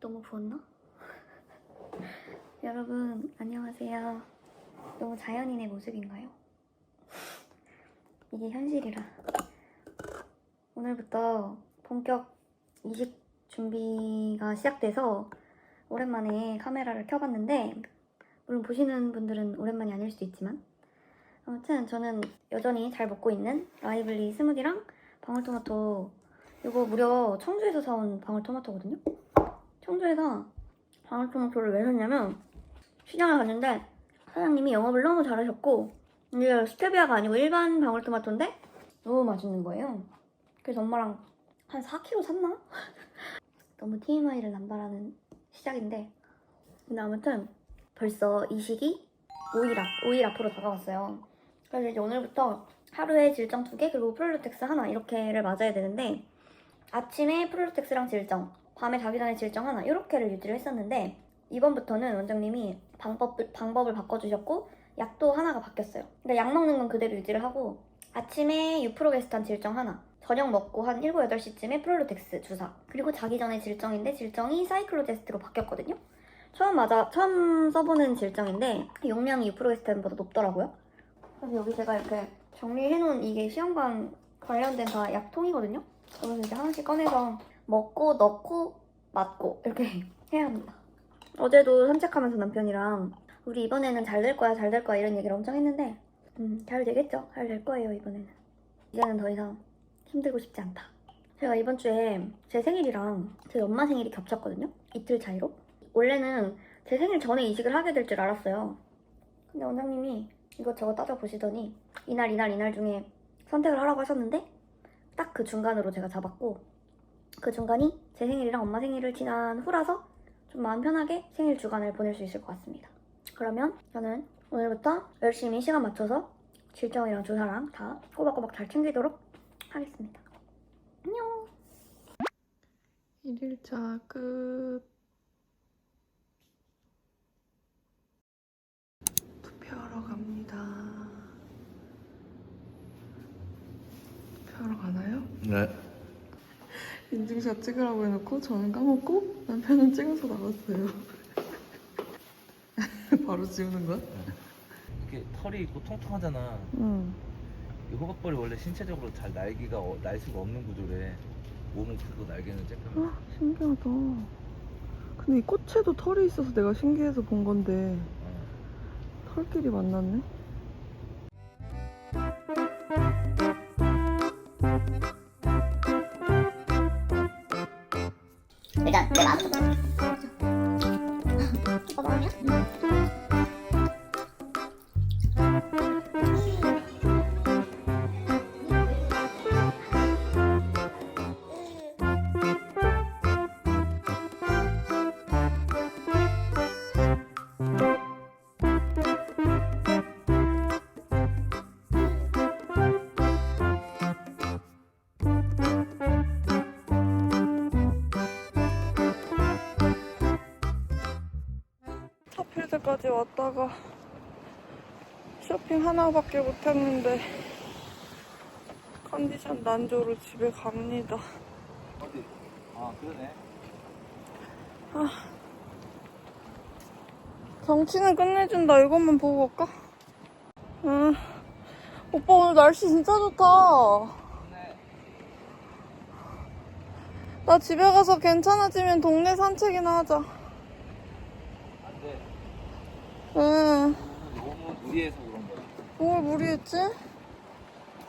너무 부었나? 여러분 안녕하세요. 너무 자연인의 모습인가요? 이게 현실이라. 오늘부터 본격 이식 준비가 시작돼서 오랜만에 카메라를 켜봤는데 물론 보시는 분들은 오랜만이 아닐 수도 있지만 아무튼 저는 여전히 잘 먹고 있는 라이블리 스무디랑 방울토마토 이거 무려 청주에서 사온 방울토마토거든요. 청주에서 방울토마토를 왜 샀냐면 시장을 갔는데 사장님이 영업을 너무 잘하셨고 이게 스테비아가 아니고 일반 방울토마토인데 너무 맛있는 거예요. 그래서 엄마랑 한 4kg 샀나? 너무 TMI를 남발하는 시작인데 근데 아무튼 벌써 이 시기 5일 앞, 5일 앞으로 다가왔어요. 그래서 이제 오늘부터 하루에 질정 2개 그리고 프롤루텍스 하나 이렇게를 맞아야 되는데 아침에 프롤루텍스랑 질정, 밤에 자기 전에 질정 하나 이렇게를 유지를 했었는데 이번부터는 원장님이 방법, 방법을 바꿔주셨고 약도 하나가 바뀌었어요. 그러니까 약 먹는 건 그대로 유지를 하고 아침에 유프로게스탄 질정 하나 저녁 먹고 한 7, 8시쯤에 프롤루텍스 주사 그리고 자기 전에 질정인데 질정이 사이클로제스트로 바뀌었거든요. 처음 맞아 처음 써보는 질정인데 용량이 유프로게스탄보다 높더라고요. 그래서 여기 제가 이렇게 정리해놓은 이게 시험관 관련된 다 약통이거든요. 그래서 이제 하나씩 꺼내서 먹고 넣고 맞고 이렇게 해야 합니다. 어제도 산책하면서 남편이랑 우리 이번에는 잘 될 거야 잘 될 거야 이런 얘기를 엄청 했는데 음, 잘 되겠죠? 잘 될 거예요 이번에는. 이제는 더 이상 힘들고 싶지 않다. 제가 이번 주에 제 생일이랑 제 엄마 생일이 겹쳤거든요. 이틀 차이로. 원래는 제 생일 전에 이식을 하게 될 줄 알았어요. 근데 원장님이 이것저것 따져보시더니 이날 이날 이날 중에 선택을 하라고 하셨는데 딱 그 중간으로 제가 잡았고 그 중간이 제 생일이랑 엄마 생일을 지난 후라서 좀 마음 편하게 생일 주간을 보낼 수 있을 것 같습니다. 그러면 저는 오늘부터 열심히 시간 맞춰서 질정이랑 주사랑 다 꼬박꼬박 잘 챙기도록 하겠습니다. 안녕. 1일차 끝. 투표하러 갑니다. 투표하러 가나요? 네. 인증샷 찍으라고 해놓고 저는 까먹고 남편은 찍어서 나갔어요. 바로 지우는 거야? 이렇게 털이 있고 통통하잖아. 응. 이 호박벌이 원래 신체적으로 잘 날기가 어- 날 수가 없는 구조래. 몸은 크고 날개는 쬐끄매. 아, 신기하다. 근데 이 꽃에도 털이 있어서 내가 신기해서 본 건데 어. 털끼리 만났네. 내 마음 오빠 마음 차필드까지 왔다가 쇼핑 하나밖에 못했는데 컨디션 난조로 집에 갑니다. 어디? 아 그러네. 정치는 끝내준다. 이것만 보고 갈까? 응. 오빠 오늘 날씨 진짜 좋다. 나 집에 가서 괜찮아지면 동네 산책이나 하자. 응. 너무 무리해서 그런 거야. 뭘 무리했지?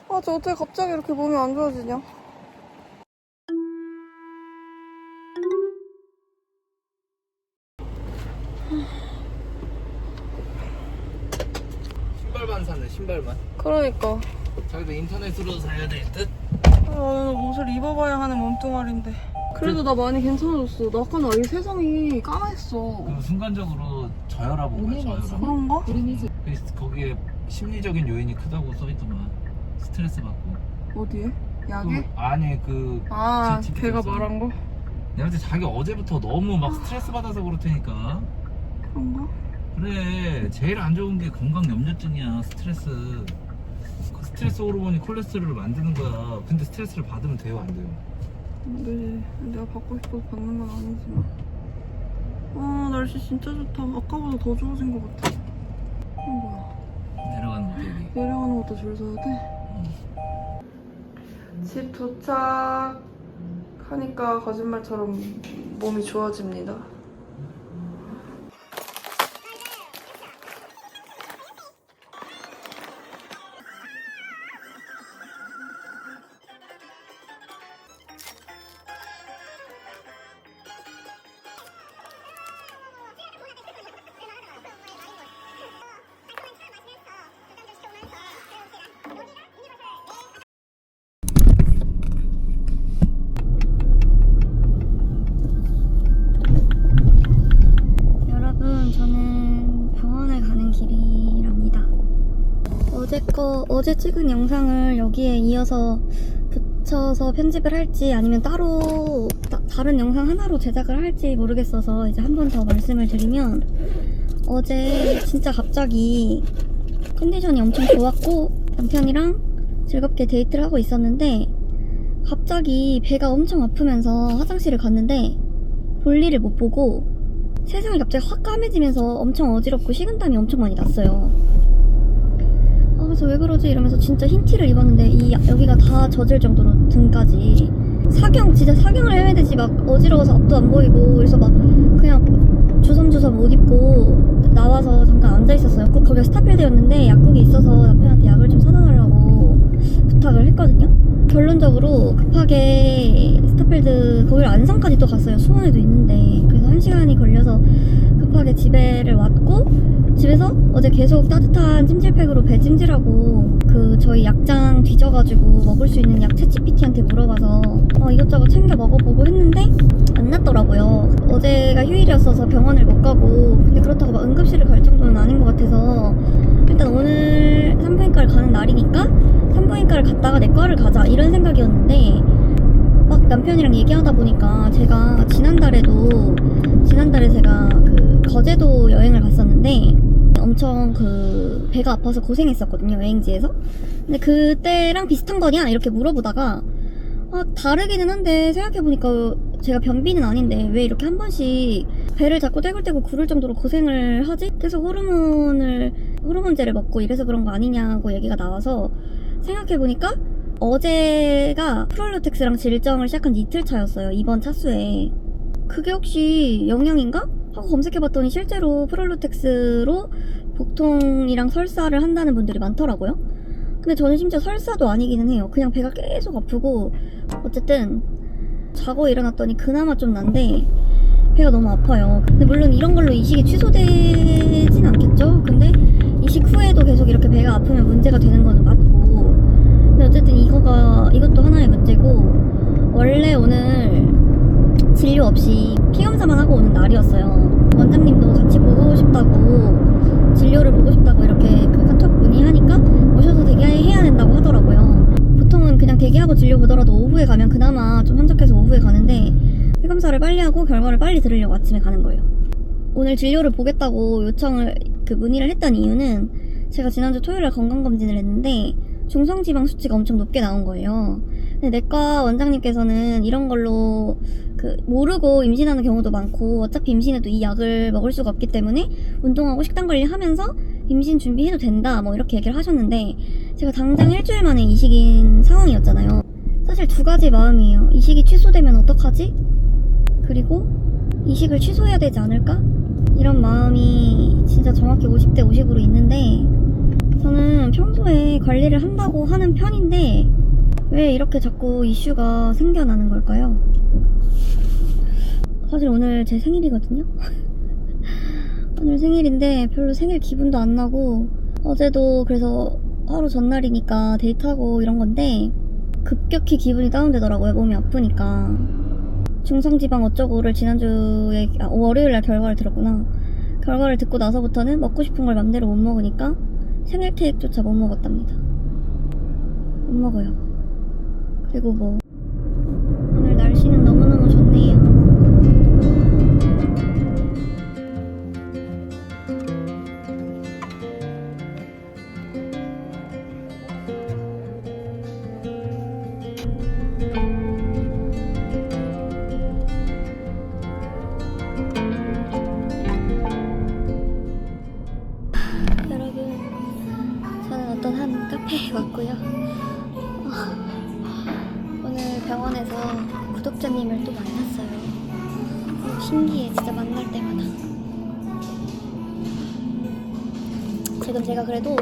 아, 저 어떻게 갑자기 이렇게 몸이 안 좋아지냐? 신발만 사네 신발만. 그러니까. 자기도 인터넷으로 사야 될 듯. 아, 나는 옷을 입어봐야 하는 몸뚱아리인데. 그래도 나 많이 괜찮아졌어. 나 아까 나이 세상이 까맸어. 그 순간적으로 저혈압 온 거야 저혈압. 그런가? 그래서 거기에 심리적인 요인이 크다고 써있더만. 스트레스 받고. 어디에? 약에? 그, 아니 그 아, 지- 걔가. 말한 거? 내가 볼 때 자기 어제부터 너무 막 스트레스 받아서 그렇다니까. 그런가? 그래 제일 안 좋은 게 건강 염려증이야 스트레스 그 스트레스 호르몬이 콜레스테롤을 만드는 거야 근데 스트레스를 받으면 돼요 안 돼요 네, 내가 받고 싶어서 받는 건 아니지만. 아 날씨 진짜 좋다. 아까보다 더 좋아진 것 같아. 어, 뭐야. 내려가는 거 여기. 내려가는 것도 줄 서야 돼? 집 도착 하니까 거짓말처럼 몸이 좋아집니다. 어제 거, 어제 찍은 영상을 여기에 이어서 붙여서 편집을 할지 아니면 따로 따- 다른 영상 하나로 제작을 할지 모르겠어서 이제 한 번 더 말씀을 드리면 어제 진짜 갑자기 컨디션이 엄청 좋았고 남편이랑 즐겁게 데이트를 하고 있었는데 갑자기 배가 엄청 아프면서 화장실을 갔는데 볼일을 못 보고 세상이 갑자기 확 까매지면서 엄청 어지럽고 식은땀이 엄청 많이 났어요. 아, 그래서 왜 그러지 이러면서 진짜 흰 티를 입었는데 이 여기가 다 젖을 정도로 등까지 사경 진짜 사경을 헤매듯이 막 어지러워서 앞도 안 보이고 그래서 막 그냥 주섬주섬 옷 입고 나와서 잠깐 앉아 있었어요. 꼭 거기가 스타필드였는데 약국이 있어서 남편한테 약을 좀 사다 달라고 부탁을 했거든요. 결론적으로 급하게 스타필드 거기를 안성까지 또 갔어요. 수원에도 있는데 그래서 한 시간이 걸려서 급하게 집에를 왔고 집에서 어제 계속 따뜻한 찜질팩으로 배 찜질하고 그 저희 약장 뒤져가지고 먹을 수 있는 약 채찌피티한테 물어봐서 어, 이것저것 챙겨 먹어보고 했는데 안 낫더라고요. 어제가 휴일이었어서 병원을 못 가고 근데 그렇다고 막 응급실을 갈 정도는 아닌 것 같아서 일단 오늘 산부인과를 가는 날이니까 산부인과를 갔다가 내 과를 가자 이런 생각이었는데 막 남편이랑 얘기하다 보니까 제가 지난달에도 지난달에 제가 그 거제도 여행을 갔었는데 엄청 그 배가 아파서 고생했었거든요 여행지에서 근데 그때랑 비슷한 거냐 이렇게 물어보다가 아 다르기는 한데 생각해보니까 제가 변비는 아닌데 왜 이렇게 한 번씩 배를 자꾸 떼굴떼굴 구를 정도로 고생을 하지? 계속 호르몬을 호르몬제를 먹고 이래서 그런 거 아니냐고 얘기가 나와서 생각해보니까 어제가 프롤로텍스랑 질정을 시작한 지 이틀 차였어요. 이번 차수에. 그게 혹시 영양인가? 하고 검색해봤더니 실제로 프롤로텍스로 복통이랑 설사를 한다는 분들이 많더라고요. 근데 저는 심지어 설사도 아니기는 해요. 그냥 배가 계속 아프고 어쨌든 자고 일어났더니 그나마 좀 난데 배가 너무 아파요. 근데 물론 이런 걸로 이식이 취소되진 않겠죠? 근데 이식 후에도 계속 이렇게 배가 아프면 문제가 되는 거는 맞고 근데 어쨌든 이거가 이것도 하나의 문제고 원래 오늘 진료 없이 피검사만 하고 오는 날이었어요. 원장님도 같이 보고 싶다고 진료를 보고 싶다고 이렇게 그 카톡 문의하니까 오셔서 대기해야 된다고 하더라고요. 보통은 그냥 대기하고 진료 보더라도 오후에 가면 그나마 좀 한적해서 오후에 가는데 피검사를 빨리 하고 결과를 빨리 들으려고 아침에 가는 거예요. 오늘 진료를 보겠다고 요청을 그 문의를 했던 이유는 제가 지난주 토요일에 건강검진을 했는데 중성지방 수치가 엄청 높게 나온 거예요. 근데 내과 원장님께서는 이런 걸로 그 모르고 임신하는 경우도 많고 어차피 임신해도 이 약을 먹을 수가 없기 때문에 운동하고 식단 관리하면서 임신 준비해도 된다 뭐 이렇게 얘기를 하셨는데 제가 당장 일주일 만에 이식인 상황이었잖아요. 사실 두 가지 마음이에요. 이식이 취소되면 어떡하지? 그리고 이식을 취소해야 되지 않을까? 이런 마음이 진짜 정확히 50대 50으로 있는데 저는 평소에 관리를 한다고 하는 편인데 왜 이렇게 자꾸 이슈가 생겨나는 걸까요? 사실 오늘 제 생일이거든요? 오늘 생일인데 별로 생일 기분도 안 나고 어제도 그래서 하루 전날이니까 데이트하고 이런 건데 급격히 기분이 다운되더라고요. 몸이 아프니까. 중성지방 어쩌고를 지난주에 아, 월요일날 결과를 들었구나. 결과를 듣고 나서부터는 먹고 싶은 걸 맘대로 못 먹으니까 생일 케이크조차 못 먹었답니다. 못 먹어요. 그리고 뭐 지금 제가 그래도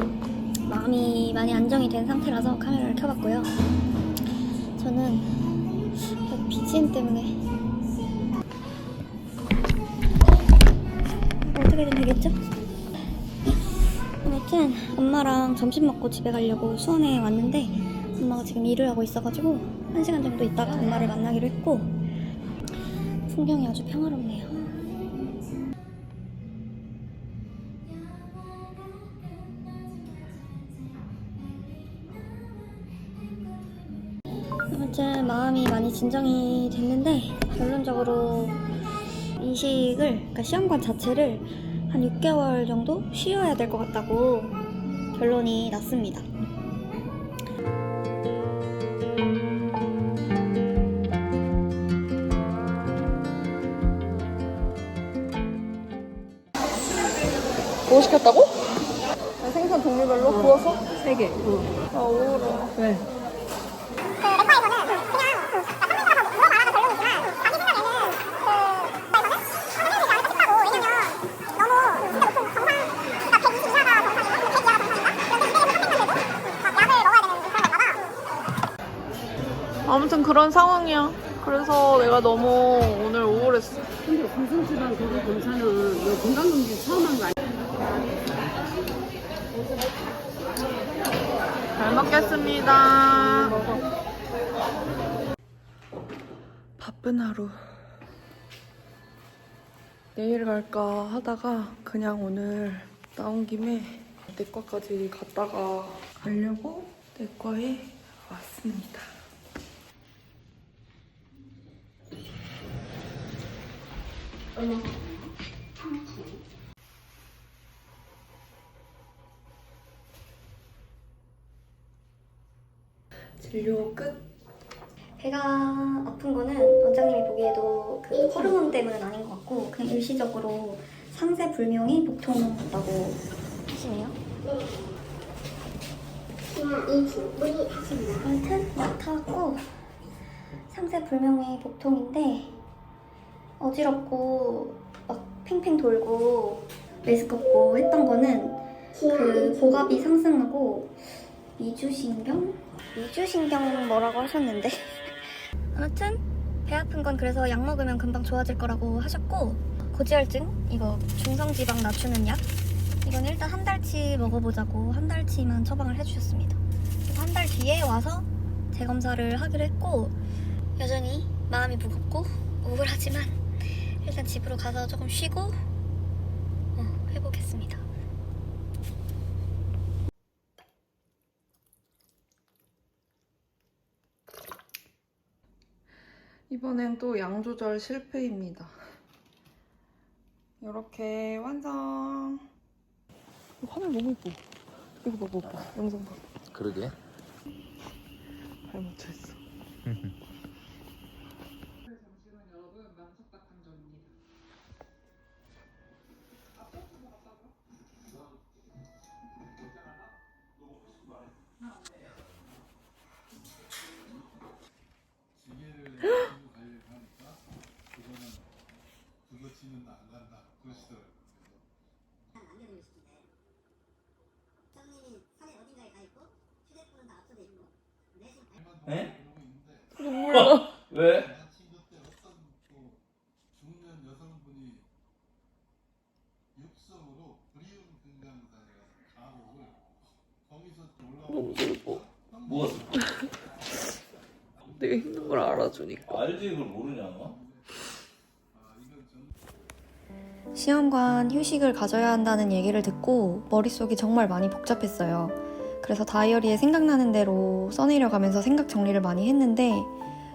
마음이 많이 안정이 된 상태라서 카메라를 켜봤고요. 저는 BGM 때문에 어떻게든 되겠죠? 아무튼 엄마랑 점심 먹고 집에 가려고 수원에 왔는데 엄마가 지금 일을 하고 있어가지고 한 시간 정도 있다가 엄마를 만나기로 했고 풍경이 아주 평화롭네요. 아무튼 마음이 많이 진정이 됐는데 결론적으로 이식을 그러니까 시험관 자체를 한 6개월 정도 쉬어야 될 것 같다고 결론이 났습니다. 뭐 시켰다고? 생선 종류별로 구워서? 세 개. 아, 오로. 왜? 그런 상황이야. 그래서 내가 너무 오늘 우울했어. 근데 공성지방 거기 검사는 너 건강검진 처음 한 거 아니야? 잘 먹겠습니다. 바쁜 하루. 내일 갈까 하다가 그냥 오늘 나온 김에 내과까지 갔다가 가려고 내과에 왔습니다. 진료 끝. 배가 아픈 거는 원장님이 보기에도 그 호르몬 때문은 아닌 것 같고 그냥 일시적으로 상세 불명이 복통 같다고 하시네요. 아무튼 약 타고 상세 불명의 복통인데 어지럽고 막 팽팽 돌고 메스껍고 했던 거는 그 고갑이 상승하고 미주신경? 미주신경 뭐라고 하셨는데 아무튼 배 아픈 건 그래서 약 먹으면 금방 좋아질 거라고 하셨고 고지혈증 이거 중성지방 낮추는 약 이건 일단 한 달치 먹어보자고 한 달치만 처방을 해주셨습니다. 한 달 뒤에 와서 재검사를 하기로 했고 여전히 마음이 무겁고 우울하지만 일단 집으로 가서 조금 쉬고 어, 해보겠습니다. 이번엔 또 양 조절 실패입니다. 이렇게 완성. 하늘 너무 예뻐. 이거 봐봐, 오빠. 영상 봐. 그러게. 발 묻혀 있어. 서 올라오고 너무 슬퍼. 뭐가 내가 힘든 걸 알아주니까. 알지 그걸 모르냐? 시험관 휴식을 가져야 한다는 얘기를 듣고 머릿속이 정말 많이 복잡했어요. 그래서 다이어리에 생각나는 대로 써내려가면서 생각 정리를 많이 했는데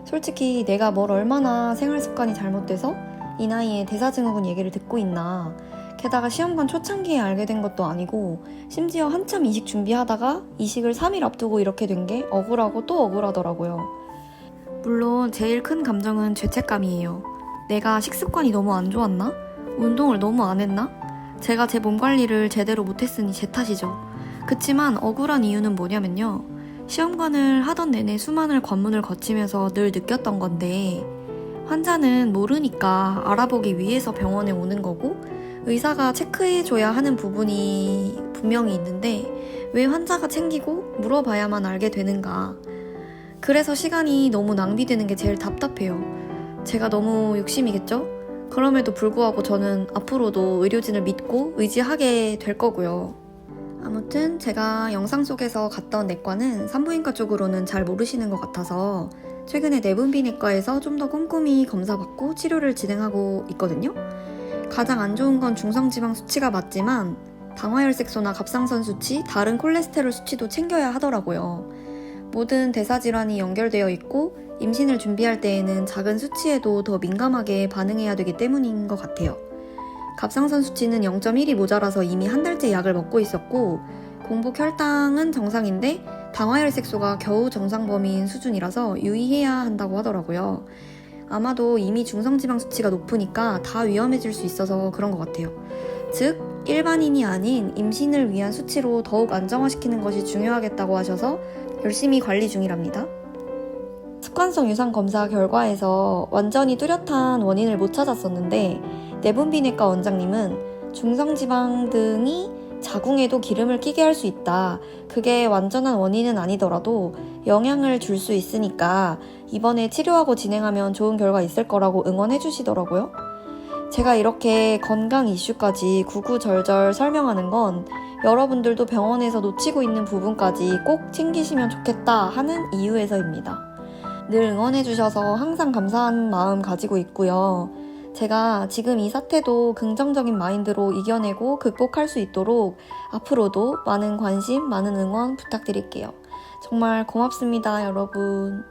솔직히 내가 뭘 얼마나 생활 습관이 잘못돼서 이 나이에 대사증후군 얘기를 듣고 있나. 게다가 시험관 초창기에 알게 된 것도 아니고 심지어 한참 이식 준비하다가 이식을 3일 앞두고 이렇게 된 게 억울하고 또 억울하더라고요. 물론 제일 큰 감정은 죄책감이에요. 내가 식습관이 너무 안 좋았나? 운동을 너무 안 했나? 제가 제 몸 관리를 제대로 못했으니 제 탓이죠. 그치만 억울한 이유는 뭐냐면요. 시험관을 하던 내내 수많은 관문을 거치면서 늘 느꼈던 건데, 환자는 모르니까 알아보기 위해서 병원에 오는 거고, 의사가 체크해줘야 하는 부분이 분명히 있는데, 왜 환자가 챙기고 물어봐야만 알게 되는가. 그래서 시간이 너무 낭비되는 게 제일 답답해요. 제가 너무 욕심이겠죠? 그럼에도 불구하고 저는 앞으로도 의료진을 믿고 의지하게 될 거고요. 아무튼 제가 영상 속에서 갔던 내과는 산부인과 쪽으로는 잘 모르시는 것 같아서 최근에 내분비내과에서 좀 더 꼼꼼히 검사받고 치료를 진행하고 있거든요. 가장 안 좋은 건 중성지방 수치가 맞지만 당화혈색소나 갑상선 수치, 다른 콜레스테롤 수치도 챙겨야 하더라고요. 모든 대사질환이 연결되어 있고 임신을 준비할 때에는 작은 수치에도 더 민감하게 반응해야 되기 때문인 것 같아요. 갑상선 수치는 0.1이 모자라서 이미 한 달째 약을 먹고 있었고 공복 혈당은 정상인데 당화혈색소가 겨우 정상 범위인 수준이라서 유의해야 한다고 하더라고요. 아마도 이미 중성지방 수치가 높으니까 다 위험해질 수 있어서 그런 것 같아요. 즉, 일반인이 아닌 임신을 위한 수치로 더욱 안정화시키는 것이 중요하겠다고 하셔서 열심히 관리 중이랍니다. 습관성 유산 검사 결과에서 완전히 뚜렷한 원인을 못 찾았었는데 내분비내과 원장님은 중성지방 등이 자궁에도 기름을 끼게 할 수 있다. 그게 완전한 원인은 아니더라도 영향을 줄 수 있으니까 이번에 치료하고 진행하면 좋은 결과 있을 거라고 응원해 주시더라고요. 제가 이렇게 건강 이슈까지 구구절절 설명하는 건 여러분들도 병원에서 놓치고 있는 부분까지 꼭 챙기시면 좋겠다 하는 이유에서입니다. 늘 응원해주셔서 항상 감사한 마음 가지고 있고요. 제가 지금 이 사태도 긍정적인 마인드로 이겨내고 극복할 수 있도록 앞으로도 많은 관심, 많은 응원 부탁드릴게요. 정말 고맙습니다, 여러분.